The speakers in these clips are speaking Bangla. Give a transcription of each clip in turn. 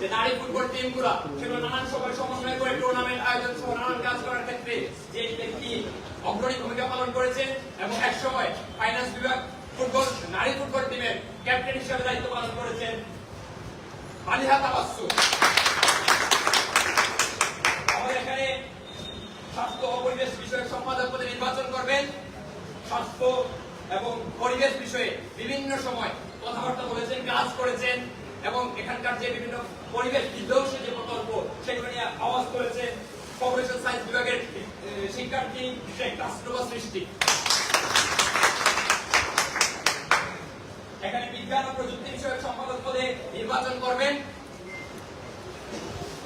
যে নারী ফুটবল টিমগুলা সেগুলো নানান সময় সমন্বয় করে টুর্নামেন্ট আয়োজন সহ নানান কাজ করার ক্ষেত্রে যে ব্যক্তি অগ্রণী ভূমিকা পালন করেছেন এবং এক সময় ফাইন্যান্স বিভাগ ফুটবল, নারী ফুটবল টিমের ক্যাপ্টেন হিসেবে দায়িত্ব পালন করেছেন মালিহা তাবাসসুম আমাদের এখানে স্বাস্থ্য ও পরিবেশ বিষয়ক সম্পাদক পদে নির্বাচন করবেন। স্বাস্থ্য এবং পরিবেশ বিষয়ে বিভিন্ন সময় কথাবার্তা বলেছেন, কাজ করেছেন। এখানকার যে বিভিন্ন পরিবেশ বিধ্বংসী যে প্রকল্প, সেগুলো নিয়ে আওয়াজ করেছে কর্পোরেশন সায়েন্স বিভাগের শিক্ষার্থী শেখ কাস্টমা সৃষ্টি। এখানে বিজ্ঞান ও প্রযুক্তি বিষয়ক সম্পাদক পদে নির্বাচন করবেন।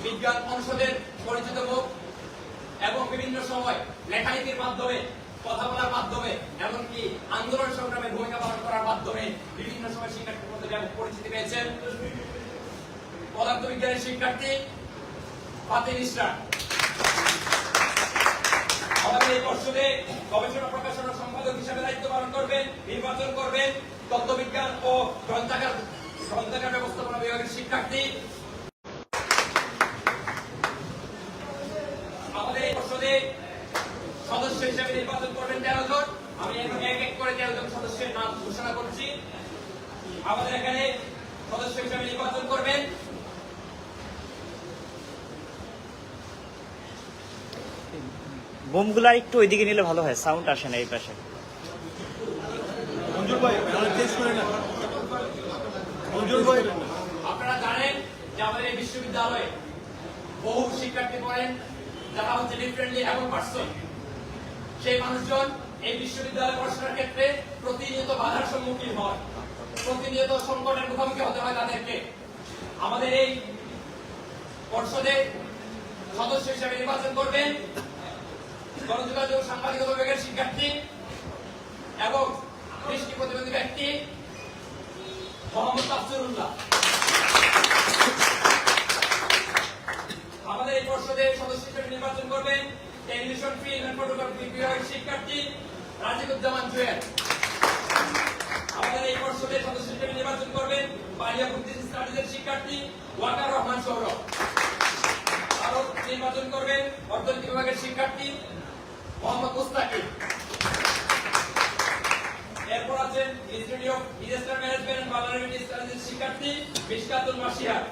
বিজ্ঞান অনুষদের পরিচিত মুখ এবং বিভিন্ন সময় লেখালেখির মাধ্যমে, কথা বলার মাধ্যমে, এমনকি আন্দোলন সংগ্রামে ভূমিকা পালন করার মাধ্যমে বিভিন্ন সময় ব্যাপক পরিচিতি পেয়েছেন। পদার্থবিজ্ঞানের শিক্ষার্থী ফাতিল ইসরা আমাদের এই পর্ষদে গবেষণা, প্রকাশনা সম্পাদক হিসেবে দায়িত্ব পালন করবেন, নির্বাচন করবেন, তত্ত্ববিজ্ঞান ও গ্রন্থাগার গ্রন্থাগার ব্যবস্থাপনা বিভাগের শিক্ষার্থী আমাদের এই পর্ষদে সদস্য হিসেবে নির্বাচন করবেন তেরো জন আমি এখন এক এক করে তেরো জন সদস্যের নাম ঘোষণা করছি আমাদের এখানে সদস্য হিসেবে নির্বাচন করবেন বোমগুলা একটু ওইদিকে নিলে ভালো হয় সাউন্ড আসে না এই পাশে। আপনারা জানেন যে আমাদের এই বিশ্ববিদ্যালয়ে বহু শিক্ষার্থী পড়েন যারা হচ্ছে ডিফারেন্টলি এবং পার্সন সেই মানুষজন এই বিশ্ববিদ্যালয়ে পড়াশোনার ক্ষেত্রে প্রতিনিয়ত বাধার সম্মুখীন হয় প্রতিনিয়ত সংকটের মুখোমুখি হতে হয় তাদেরকে। আমাদের এই পর্ষদে সদস্য হিসেবে নির্বাচন করবেন। গণযোগাযোগ সাংবাদিকতা বিভাগের শিক্ষার্থী এবং দৃষ্টি প্রতিবন্ধী ব্যক্তি মোহাম্মদ তাফসিরুল্লাহ আমাদের এই পর্ষদে সদস্য হিসেবে নির্বাচন করবেন টেলিভিশন, ফিল্ম ফটোগ্রাফি বিভাগের শিক্ষার্থী রাজিবুজ্জামান জুয়েল। আমাদের এই পর্ষদে সদস্য হিসেবে নির্বাচন করবেন বালিয়া বুদ্ধিস্ট স্টাডিজের শিক্ষার্থী ওয়াকার রহমান সৌরভ। আরও নির্বাচন করবেন অর্থনীতি বিভাগের শিক্ষার্থী মোহাম্মদ মুস্তাকিম এরপর আছেন institute of disaster management and স্টাডিজের শিক্ষার্থী মিশকাতুল মাসিহার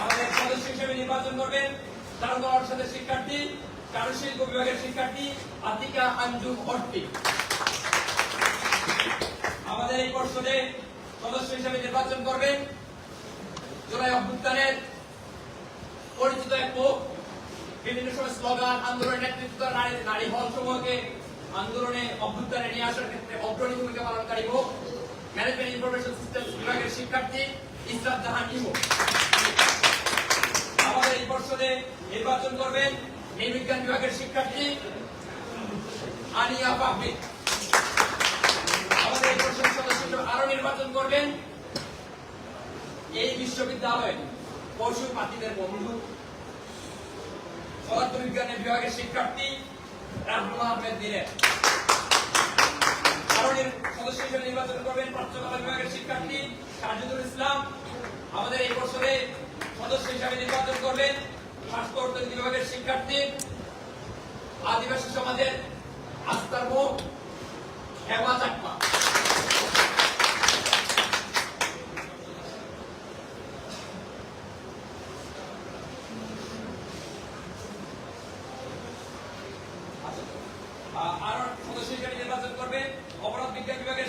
আমাদের সদস্য হিসেবে নির্বাচন করবেন চারুকলা অনুষদের শিক্ষার্থী, কারুশিল্প বিভাগের শিক্ষার্থী আতিকা আঞ্জুম অর্টি আমাদের এই পর্ষদে সদস্য হিসেবে নির্বাচন করবেন। জুলাই অভ্যুত্থানের পরিচিত এক মুখ। বিভিন্ন সময় স্লোগান, আন্দোলনের নেতৃত্ব নারী নারী হল সমূহকে আন্দোলনে অভ্যুত্থানে নিয়ে আসার ক্ষেত্রে অগ্রণী ভূমিকা পালনকারী মুখ ম্যানেজমেন্ট ইনফরমেশন সিস্টেম বিভাগের শিক্ষার্থী ইসরাত জাহান ইমু। আমাদের এই পর্ষদে নির্বাচন করবেন নৃবিজ্ঞান বিভাগের শিক্ষার্থী আনিয়া পাহমিদ আমাদের এই পর্ষদ সদস্য আরও নির্বাচন করবেন। এই বিশ্ববিদ্যালয়ে পশু পাখিদের বন্ধু। পদার্থবিজ্ঞানের বিভাগের শিক্ষার্থী রাহুল আহমেদ সাজিদুল ইসলাম। আমাদের এই পর্ষদে সদস্য হিসেবে নির্বাচন করবেন স্বাস্থ্য বিভাগের শিক্ষার্থী আদিবাসী সমাজের আস্থার মুখ হেমা চাকমা আহ, আরও সদস্য হিসেবে নির্বাচন করবে অপরাধ বিজ্ঞান বিভাগের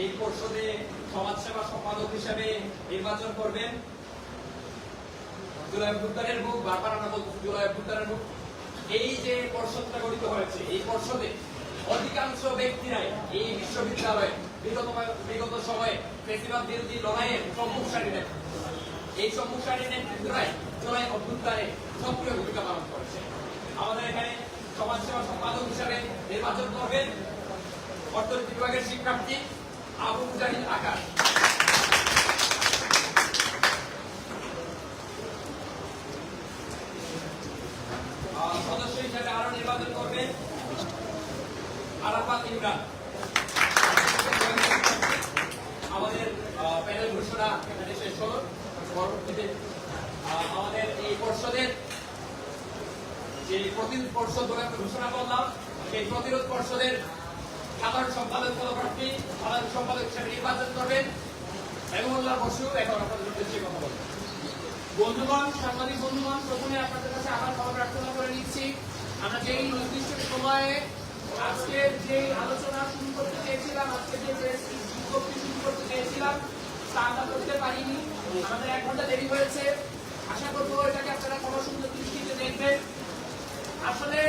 এই পর্ষদে সমাজসেবা সম্পাদক হিসেবে নির্বাচন করবেন। জুলাই মুখ, বারবার আমরা বলছি জুলাই মুখ। এই যে পর্ষদটা গঠিত হয়েছে, এই পর্ষদে অধিকাংশ ব্যক্তিরাই এই বিশ্ববিদ্যালয়ে বিগত বিগত সময়ে ফেসিবাদ বিরোধী সম্মুখ এই সম্মুখ জুলাই অভ্যুত্থানে সক্রিয় ভূমিকা পালন করেছে। আমাদের এখানে সমাজসেবা সম্পাদক হিসাবে নির্বাচন করবেন। অর্থনীতি বিভাগের শিক্ষার্থী আমাদের প্যানেল ঘোষণা এখানে আমাদের এই পর্ষদের যে প্রতিরোধ পর্ষদ ঘোষণা করলাম, সেই প্রতিরোধ পর্ষদের সাধারণ সম্পাদক পদপ্রার্থী, সাধারণ সম্পাদক হিসেবে নির্বাচন করবেন। মেহমুল্লাহ বসু, এখন আপনাদের উদ্দেশ্যে কথা বলবেন বন্ধুগণ, সাংবাদিক বন্ধুগণ, প্রথমে আপনাদের কাছে আবার ক্ষমা প্রার্থনা করে নিচ্ছি। আমরা যেই নির্দিষ্ট সময়ে আজকের যে আলোচনা শুরু করতে চেয়েছিলাম আজকে যে বিজ্ঞপ্তি শুরু করতে চেয়েছিলাম, তা আমরা করতে পারিনি। আমাদের এক ঘণ্টা দেরি হয়েছে। আশা করব এটাকে আপনারা কোনো সুন্দর দৃষ্টিতে দেখবেন। আসলে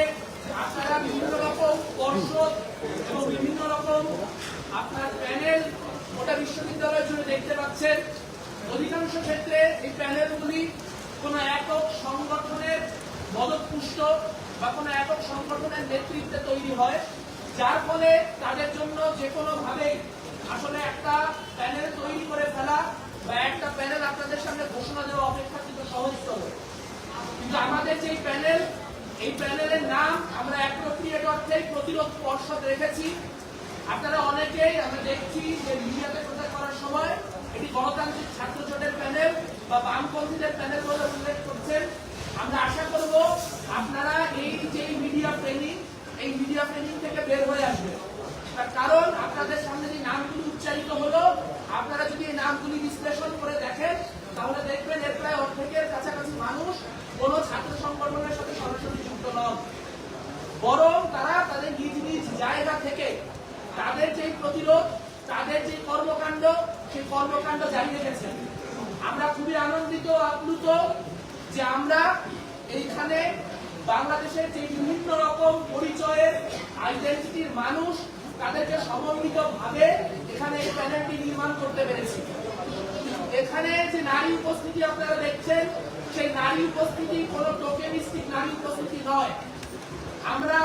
আপনারা বিভিন্ন রকম পর্ষদ এবং বিভিন্ন রকম আপনার প্যানেল গোটা বিশ্ববিদ্যালয়ের জন্য দেখতে পাচ্ছেন। অধিকাংশ ক্ষেত্রে এই প্যানেলগুলি কোনো একক সংগঠনের মদতপুষ্ট বা কোনো একক সংগঠনের নেতৃত্বে তৈরি হয়, যার ফলে তাদের জন্য যে কোনোভাবে আসলে একটা প্যানেল তৈরি করে ফেলা বা একটা প্যানেল আপনাদের সামনে ঘোষণা দেওয়া অপেক্ষাকৃত সহজতর কিন্তু আমাদের যে প্যানেল এই প্যানেলের নাম আমরা অ্যাপ্রোপ্রিয়েট অর্থে প্রতিরোধ পর্ষদ রেখেছি। আপনারা অনেকেই আমরা দেখছি যে মিডিয়াতে প্রচার করার সময় এটি গণতান্ত্রিক ছাত্র জোটের প্যানেল বা বামপন্থীদের প্যানেল বলে উল্লেখ করছেন। আমরা আশা করব আপনারা এই যে মিডিয়া ট্রেনিং এই মিডিয়া ট্রেনিং থেকে বের হয়ে আসবেন। তার কারণ আপনাদের সামনে যে নামগুলি উচ্চারিত হলো, আপনারা যদি এই নামগুলি বিশ্লেষণ করে দেখেন, তাহলে দেখবেন এর প্রায় অর্ধেকের কাছাকাছি মানুষ কোনো ছাত্র সংগঠনের সাথে নন বরং তারা তাদের নিজ নিজ জায়গা থেকে তাদের যে প্রতিরোধ, তাদের যে কর্মকাণ্ড, সেই কর্মকাণ্ড জারি রেখেছেন আমরা খুবই আনন্দিত আপ্লুত যে আমরা এইখানে বাংলাদেশের যে বিভিন্ন রকম পরিচয়ের আইডেন্টিটির মানুষ তাদেরকে সমন্বিত ভাবে এখানে এই প্যানেলটি নির্মাণ করতে পেরেছি। এখানে যে নারী উপস্থিতি আপনারা দেখছেন সেই নারী উপস্থিতি কোনো টোকেনিস্টিক নারী উপস্থিতি নয়। আমরা